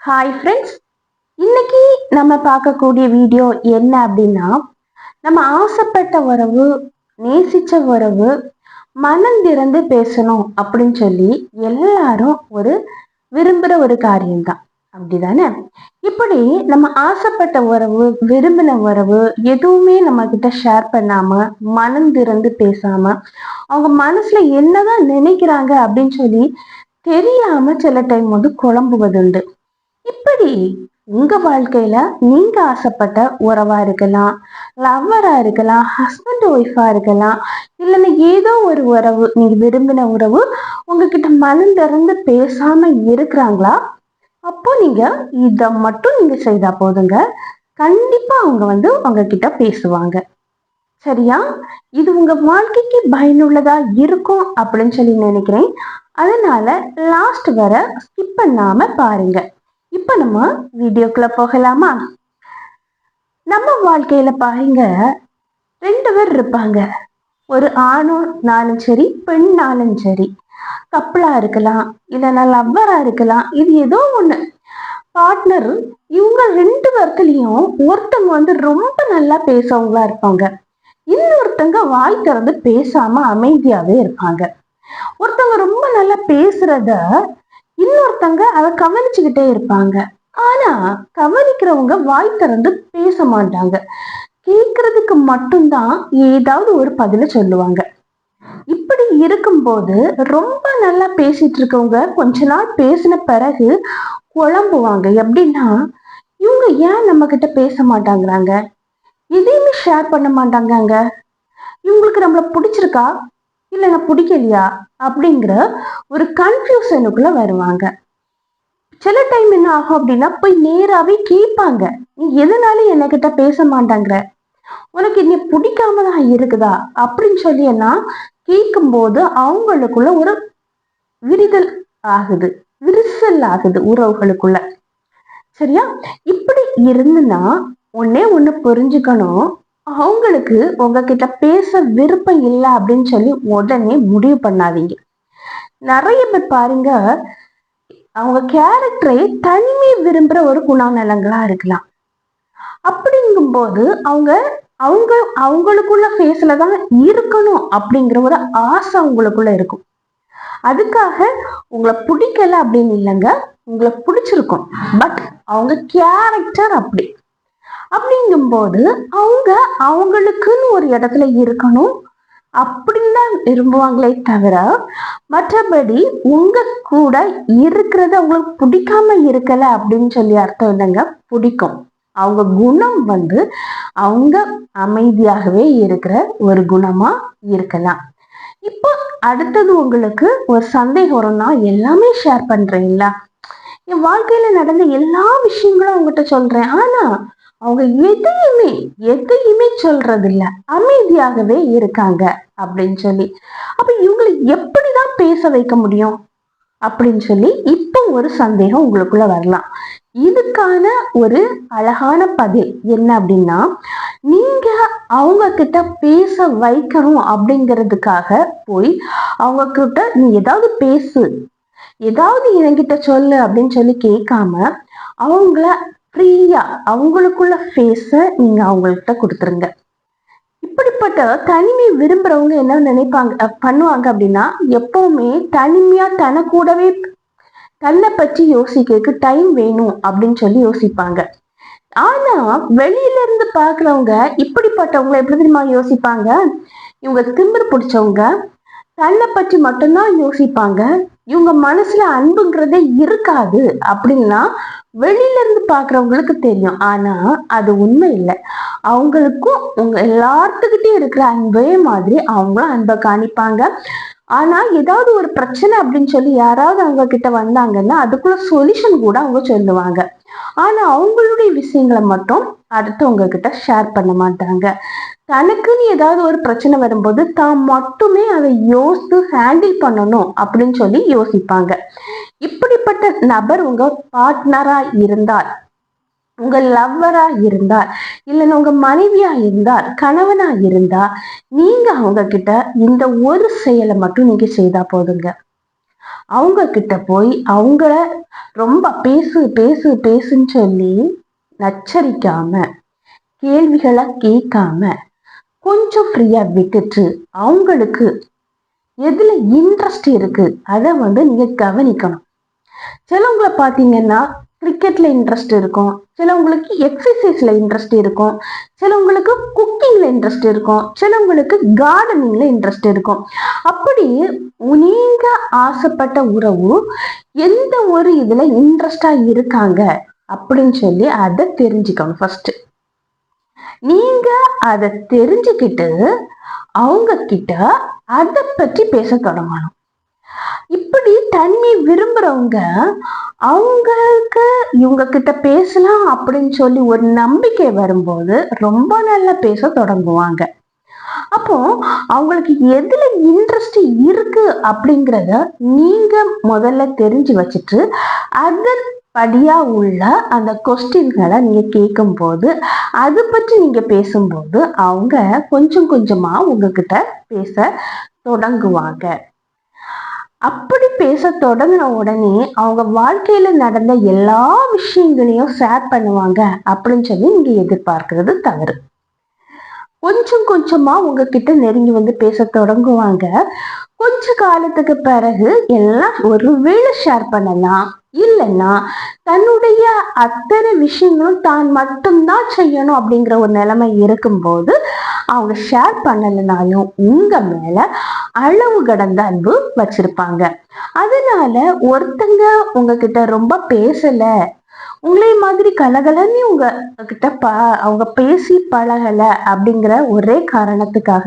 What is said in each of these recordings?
Hi friends இன்னைக்கு நம்ம பார்க்கக்கூடிய வீடியோ என்ன அப்படின்னா நம்ம ஆசைப்பட்ட உறவு நேசிச்ச உறவு மனம் திறந்து பேசணும் அப்படின்னு சொல்லி எல்லாரும் ஒரு விரும்புகிற ஒரு காரியம்தான். அப்படிதானே? இப்படி நம்ம ஆசைப்பட்ட உறவு விரும்பின உறவு எதுவுமே நம்ம கிட்ட ஷேர் பண்ணாம மனம் திறந்து பேசாம அவங்க மனசுல என்னதான் நினைக்கிறாங்க அப்படின்னு சொல்லி தெரியாம சில டைம் வந்து குழம்புவதுண்டு. இப்படி உங்க வாழ்க்கையில நீங்க ஆசைப்பட்ட உறவா இருக்கலாம் லவ்வரா இருக்கலாம் ஹஸ்பண்ட் ஒய்ஃபா இருக்கலாம் இல்லைன்னா ஏதோ ஒரு உறவு நீங்க விரும்பின உறவு உங்ககிட்ட மனம் திறந்து பேசாம இருக்கிறாங்களா? அப்போ நீங்க இதை மட்டும் நீங்க செய்தா போதுங்க. கண்டிப்பா அவங்க வந்து உங்ககிட்ட பேசுவாங்க. சரியா? இது உங்க வாழ்க்கைக்கு பயனுள்ளதா இருக்கும் அப்படின்னு சொல்லி நினைக்கிறேன். அதனால லாஸ்ட் வர ஸ்கிப் பண்ணாம பாருங்க. இப்ப நம்ம வீடியோக்குள்ள போகலாமா? நம்ம வாழ்க்கையில பாருங்க ரெண்டு பேர் இருப்பாங்க. ஒரு ஆணும் நானும் சரி பெண்ணாலும் சரி. கப்பலா இருக்கலாம் இல்லைன்னா லவ்வரா இருக்கலாம் இது ஏதோ ஒண்ணு. பார்ட்னர் இவங்க ரெண்டு பேர்த்துலயும் ஒருத்தவங்க வந்து ரொம்ப நல்லா பேசவங்களா இருப்பாங்க. இன்னொருத்தங்க வாய் திறந்து பேசாம அமைதியாவே இருப்பாங்க. ஒருத்தவங்க ரொம்ப நல்லா பேசுறத இன்னொருத்தங்க அதை கவனிச்சுக்கிட்டே இருப்பாங்க. ஆனா கவனிக்கிறவங்க வாய் திறந்து பேச மாட்டாங்க. கேக்குறதுக்கு மட்டும்தான் ஏதாவது ஒரு பதில சொல்லுவாங்க. இப்படி இருக்கும்போது ரொம்ப நல்லா பேசிட்டு இருக்கவங்க கொஞ்ச நாள் பேசின பிறகு குழம்புவாங்க. எப்படின்னா இவங்க ஏன் நம்ம கிட்ட பேச மாட்டாங்கிறாங்க? எதையுமே ஷேர் பண்ண மாட்டாங்க இவங்களுக்கு நம்மள பிடிச்சிருக்கா? இல்லைன்னா பிடிக்கலையா? அப்படிங்கிற ஒரு கன்ஃபியூஷனுக்குள்ள வருவாங்க. சில டைம் என்ன ஆகும் அப்படின்னா போய் நேராகவே கேட்பாங்க. நீ எதனால என்கிட்ட பேச மாட்டாங்கிற. உனக்கு என்ன பிடிக்காம தான் இருக்குதா? அப்படின்னு சொல்லி எல்லாம் கேட்கும்போது அவங்களுக்குள்ள ஒரு விரிதல் ஆகுது. விரிசல் ஆகுது உறவுகளுக்குள்ள. சரியா? இப்படி இருந்துன்னா ஒன்னே ஒண்ணு புரிஞ்சுக்கணும். அவங்களுக்கு உங்ககிட்ட பேச விருப்பம் இல்லை அப்படின்னு சொல்லி உடனே முடிவு பண்ணாதீங்க. நிறைய பேர் பாருங்க அவங்க கேரக்டரை தனிமை விரும்புற ஒரு குணநலங்களா இருக்கலாம். அப்படிங்கும்போது அவங்க அவங்க அவங்களுக்குள்ள ஃபேஸ்ல தான் இருக்கணும் அப்படிங்கிற ஒரு ஆசை அவங்களுக்குள்ள இருக்கும். அதுக்காக உங்களை பிடிக்கல அப்படின்னு இல்லைங்க உங்களை பிடிச்சிருக்கும். பட் அவங்க கேரக்டர் அப்படி. அப்படிங்கும்போது அவங்க அவங்களுக்குன்னு ஒரு இடத்துல இருக்கணும் அப்படின்னு தான் விரும்புவாங்களே தவிர மற்றபடி உங்க கூட இருக்கிறது அவங்களுக்கு பிடிக்காம இருக்கல அப்படின்னு சொல்லி அர்த்தம் இல்லைங்க பிடிக்கும். அவங்க குணம் வந்து அவங்க அமைதியாகவே இருக்கிற ஒரு குணமா இருக்கலாம். இப்போ அடுத்தது உங்களுக்கு ஒரு சந்தேகம் வரும்னா எல்லாமே ஷேர் பண்றீங்களா என் வாழ்க்கையில நடந்த எல்லா விஷயங்களும் உங்ககிட்ட சொல்றேன். ஆனா அவங்க எதையுமே எதையுமே சொல்றது இல்ல அமைதியாகவே இருக்காங்க அப்படின்னு சொல்லி. அப்ப இவங்களை எப்படிதான் பேச வைக்க முடியும்? அப்படின்னு சொல்லி இப்போ ஒரு சந்தேகம் உங்களுக்குள்ள வரலாம். இதுக்கான ஒரு அழகான பதில் என்ன அப்படின்னா நீங்க அவங்க கிட்ட பேச வைக்கணும் அப்படிங்கிறதுக்காக போய் அவங்க கிட்ட நீ ஏதாவது பேசு. ஏதாவது என்கிட்ட சொல்லு அப்படின்னு சொல்லி கேட்காம அவங்கள ஃப்ரீயா அவங்களுக்குள்ள ஃபேஸை நீங்க அவங்கள்ட்ட கொடுத்துருங்க. இப்படிப்பட்ட தனிமை விரும்புறவங்க என்ன நினைப்பாங்க பண்ணுவாங்க அப்படின்னா எப்பவுமே தனிமையா தன கூடவே தன்னை பற்றி யோசிக்கிறதுக்கு டைம் வேணும் அப்படின்னு சொல்லி யோசிப்பாங்க. ஆனா வெளியில இருந்து பாக்குறவங்க இப்படிப்பட்டவங்க எப்படி தெரியுமா யோசிப்பாங்க? இவங்க திமிர் பிடிச்சவங்க தன்னை பற்றி மட்டும்தான் யோசிப்பாங்க. இவங்க மனசுல அன்புங்கிறதே இருக்காது அப்படின்னா வெளியில இருந்து பாக்குறவங்களுக்கு தெரியும். ஆனா அது உண்மை இல்லை. அவங்களுக்கும் உங்க எல்லாத்துக்கிட்டையும் இருக்கிற அன்பே மாதிரி அவங்களும் அன்பை காணிப்பாங்க. ஆனா ஏதாவது ஒரு பிரச்சனை அப்படின்னு சொல்லி யாராவது அவங்க கிட்ட வந்தாங்கன்னா அதுக்குள்ள சொல்யூஷன் கூட அவங்க சொல்லுவாங்க. ஆனா அவங்களுடைய விஷயங்களை மட்டும் அடுத்தவங்க கிட்ட ஷேர் பண்ண மாட்டாங்க. தனக்குன்னு ஏதாவது ஒரு பிரச்சனை வரும்போது தான் மட்டுமே அதை யோசித்து ஹேண்டில் பண்ணணும் அப்படின்னு சொல்லி யோசிப்பாங்க. இப்படிப்பட்ட நபர் உங்க பார்ட்னரா இருந்தால் உங்க லவ்வரா இருந்தால் இல்லைன்னு உங்க மனைவியா இருந்தால் கணவனா இருந்தா நீங்க அவங்க கிட்ட இந்த ஒரு செயலை மட்டும் நீங்க செய்தா போதுங்க. அவங்க கிட்ட போய் அவங்கள ரொம்ப பேசு பேசு பேசுன்னு சொல்லி நச்சரிக்காம கேள்விகளை கேட்காம கொஞ்சம் ஃப்ரீயா விட்டுட்டு அவங்களுக்கு எதுல இன்ட்ரெஸ்ட் இருக்கு அதை வந்து நீங்க கவனிக்கணும். சிலவங்களை பார்த்தீங்கன்னா கிரிக்கெட்ல இன்ட்ரெஸ்ட் இருக்கும். சிலவங்களுக்கு எக்ஸசைஸ்ல இன்ட்ரெஸ்ட் இருக்கும். சிலவங்களுக்கு குக்கிங்ல இன்ட்ரெஸ்ட் இருக்கும். சிலவங்களுக்கு கார்டனிங்ல இன்ட்ரெஸ்ட் இருக்கும். அப்படி நீங்க ஆசைப்பட்ட உறவு எந்த ஒரு இதுல இன்ட்ரெஸ்டா இருக்காங்க அப்படின்னு சொல்லி அதை தெரிஞ்சுக்கணும் ஃபர்ஸ்ட் நீங்க அதை தெரிஞ்சுக்கிட்டு அவங்க கிட்ட அதை பற்றி பேச தொடங்கணும். இப்படி தனிமை விரும்புறவங்க அவங்களுக்கு இவங்க கிட்ட பேசலாம் அப்படின்னு சொல்லி ஒரு நம்பிக்கை வரும்போது ரொம்ப நல்லா பேச தொடங்குவாங்க. அப்போ அவங்களுக்கு எதுல இன்ட்ரெஸ்ட் இருக்கு அப்படிங்கிறத நீங்க முதல்ல தெரிஞ்சு வச்சுட்டு அதன் படியா உள்ள அந்த கொஸ்டின்களை நீங்க கேட்கும் போது அது பற்றி நீங்க பேசும்போது அவங்க கொஞ்சம் கொஞ்சமா உங்ககிட்ட பேச தொடங்குவாங்க. அப்படி பேச தொடங்கின உடனே அவங்க வாழ்க்கையில நடந்த எல்லா விஷயங்களையும் ஷேர் பண்ணுவாங்க அப்படின்னு சொல்லி நீங்க எதிர்பார்க்கிறது தவறு. கொஞ்சம் கொஞ்சமா உங்ககிட்ட நெருங்கி வந்து பேச தொடங்குவாங்க. கொஞ்ச காலத்துக்கு பிறகு எல்லாம் ஒரு வேளை ஷேர் பண்ணலாம் இல்லைன்னா தன்னுடைய அத்தனை விஷயங்களும் தான் மட்டும்தான் செய்யணும் அப்படிங்கிற ஒரு நிலைமை இருக்கும்போது அவங்க ஷேர் பண்ணலைனாலும் உங்க மேல அளவு கடந்த அன்பு வச்சிருப்பாங்க. அதனால ஒருத்தங்க உங்ககிட்ட ரொம்ப பேசல உங்களே மாதிரி கலகலன்னு உங்க கிட்ட ப அவங்க பேசி பழகல அப்படிங்கிற ஒரே காரணத்துக்காக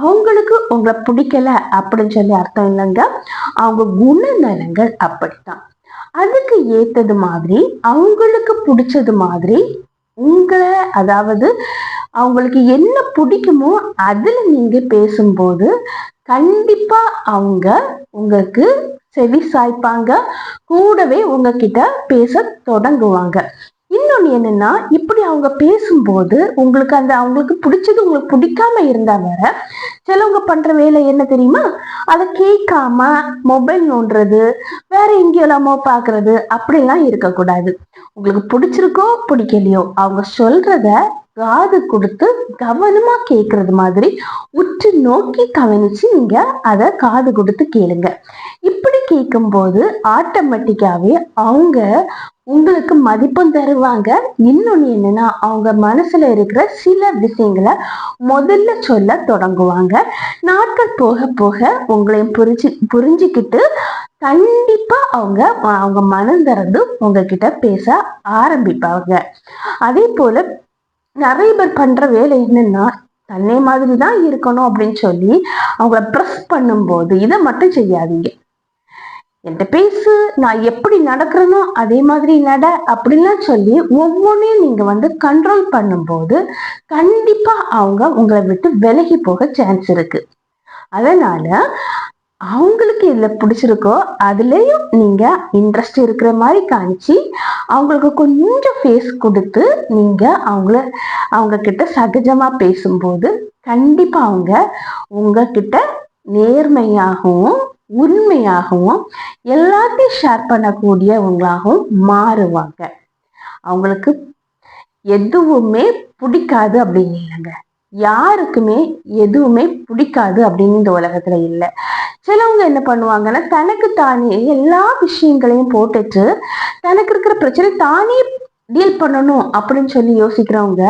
அவங்களுக்கு உங்களை பிடிக்கல அப்படின்னு சொல்லி அர்த்தம் இல்லைங்க. அவங்க குணநலங்கள் அப்படித்தான். அதுக்கு ஏத்தது மாதிரி அவங்களுக்கு பிடிச்சது மாதிரி உங்களை அதாவது அவங்களுக்கு என்ன பிடிக்குமோ அதில் நீங்கள் பேசும்போது கண்டிப்பாக அவங்க உங்களுக்கு செவி சாய்ப்பாங்க. கூடவே உங்ககிட்ட பேச தொடங்குவாங்க. இன்னொன்னு என்னன்னா இப்படி அவங்க பேசும்போது உங்களுக்கு அந்த அவங்களுக்கு பிடிச்சது உங்களுக்கு பிடிக்காம இருந்தா வேற சிலவங்க பண்ற வேலை என்ன தெரியுமா? அதை கேட்காம மொபைல் நோண்டுறது வேற எங்கேயெல்லாமோ பாக்குறது அப்படிலாம் இருக்கக்கூடாது. உங்களுக்கு பிடிச்சிருக்கோ பிடிக்கலையோ அவங்க சொல்றத காது கொடுத்து கவனமா கேட்கறது மாதிரி உற்று நோக்கி கவனிச்சு நீங்க அதை காது கொடுத்து கேளுங்க. இப்படி கேட்கும்போது ஆட்டோமேட்டிக்காவே அவங்க உங்களுக்கு மதிப்பும் தருவாங்க. இன்னொன்னு என்னன்னா அவங்க மனசுல இருக்கிற சில விஷயங்களை முதல்ல சொல்ல தொடங்குவாங்க. நாட்கள் போக போக உங்களையும் புரிஞ்சு புரிஞ்சுக்கிட்டு கண்டிப்பா அவங்க அவங்க மனம் திறந்து உங்ககிட்ட பேச ஆரம்பிப்பாங்க. அதே போல நிறைய பேர் பண்ற வேலை என்னன்னா தன்னை மாதிரி தான் இருக்கணும் அப்படின்னு சொல்லி அவங்கள ப்ரெஸ் பண்ணும்போது இதை மட்டும் செய்யாதீங்க. என்கிட்ட பேசு நான் எப்படி நடக்கிறனோ அதே மாதிரி நட அப்படின்லாம் சொல்லி ஒவ்வொன்றையும் நீங்க வந்து கண்ட்ரோல் பண்ணும்போது கண்டிப்பா அவங்க உங்களை விட்டு விலகி போக சான்ஸ் இருக்கு. அதனால அவங்களுக்கு இதில் பிடிச்சிருக்கோ அதுலேயும் நீங்கள் இன்ட்ரெஸ்ட் இருக்கிற மாதிரி காமிச்சு அவங்களுக்கு கொஞ்சம் ஃபேஸ் கொடுத்து நீங்கள் அவங்கள அவங்க கிட்ட பேசும்போது கண்டிப்பாக அவங்க உங்ககிட்ட நேர்மையாகவும் உண்மையாகவும் எல்லாத்தையும் ஷேர் பண்ணக்கூடியவங்களாகவும் மாறுவாங்க. அவங்களுக்கு எதுவுமே பிடிக்காது அப்படின்னு இல்லைங்க. யாருக்குமே எதுவுமே பிடிக்காது அப்படின்னு இந்த உலகத்துல இல்லை. சிலவங்க என்ன பண்ணுவாங்கன்னா தனக்கு தானே எல்லா விஷயங்களையும் போட்டுட்டு தனக்கு இருக்கிற பிரச்சனை தானே டீல் பண்ணணும் அப்படின்னு சொல்லி யோசிக்கிறவங்க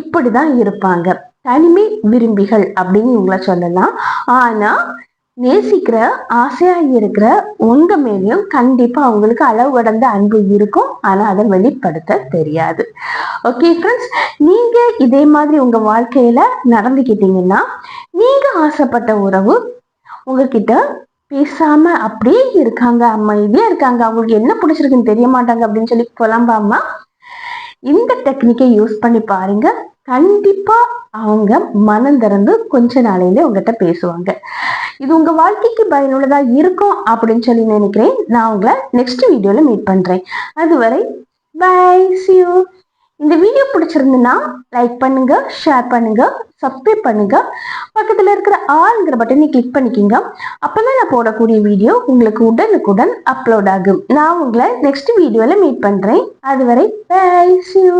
இப்படிதான் இருப்பாங்க. தனிமை விரும்பிகள் அப்படின்னு இவங்கள சொல்லலாம். ஆனா நேசிக்கிற ஆசையா இருக்கிற உங்க மேலேயும் கண்டிப்பா அவங்களுக்கு அளவு கடந்த அன்பு இருக்கும். ஆனா அதை வெளிப்படுத்த தெரியாது. ஓகே ஃப்ரெண்ட்ஸ் நீங்க இதே மாதிரி உங்க வாழ்க்கையில நடந்துக்கிட்டீங்கன்னா நீங்க ஆசைப்பட்ட உறவு உங்ககிட்ட பேசாம அப்படியே இருக்காங்க. அமைதியா இருக்காங்க. அவங்களுக்கு என்ன பிடிச்சிருக்குன்னு தெரிய மாட்டாங்க அப்படின்னு சொல்லி புலம்பாம இந்த டெக்னிக்கை யூஸ் பண்ணி பாருங்க. கண்டிப்பா அவங்க மனம் திறந்து கொஞ்ச நாளையிலே உங்ககிட்ட பேசுவாங்க. இது உங்க வாழ்க்கைக்கு பயனுள்ளதா இருக்கும் அப்படின்னு சொல்லி நினைக்கிறேன். நான் உங்களை நெக்ஸ்ட் வீடியோல மீட் பண்றேன். அதுவரை பை சி யூ இந்த வீடியோ பிடிச்சிருந்துன்னா லைக் பண்ணுங்க ஷேர் பண்ணுங்க சப்ஸ்கிரைப் பண்ணுங்க. பக்கத்தில் இருக்கிற ஆளுங்கிற பட்டனை கிளிக் பண்ணிக்கோங்க. அப்பதான் நான் போடக்கூடிய வீடியோ உங்களுக்கு உடனுக்குடன் அப்லோட் ஆகும். நான் உங்களை நெக்ஸ்ட் வீடியோவில் மீட் பண்ணுறேன் அதுவரை பை யூ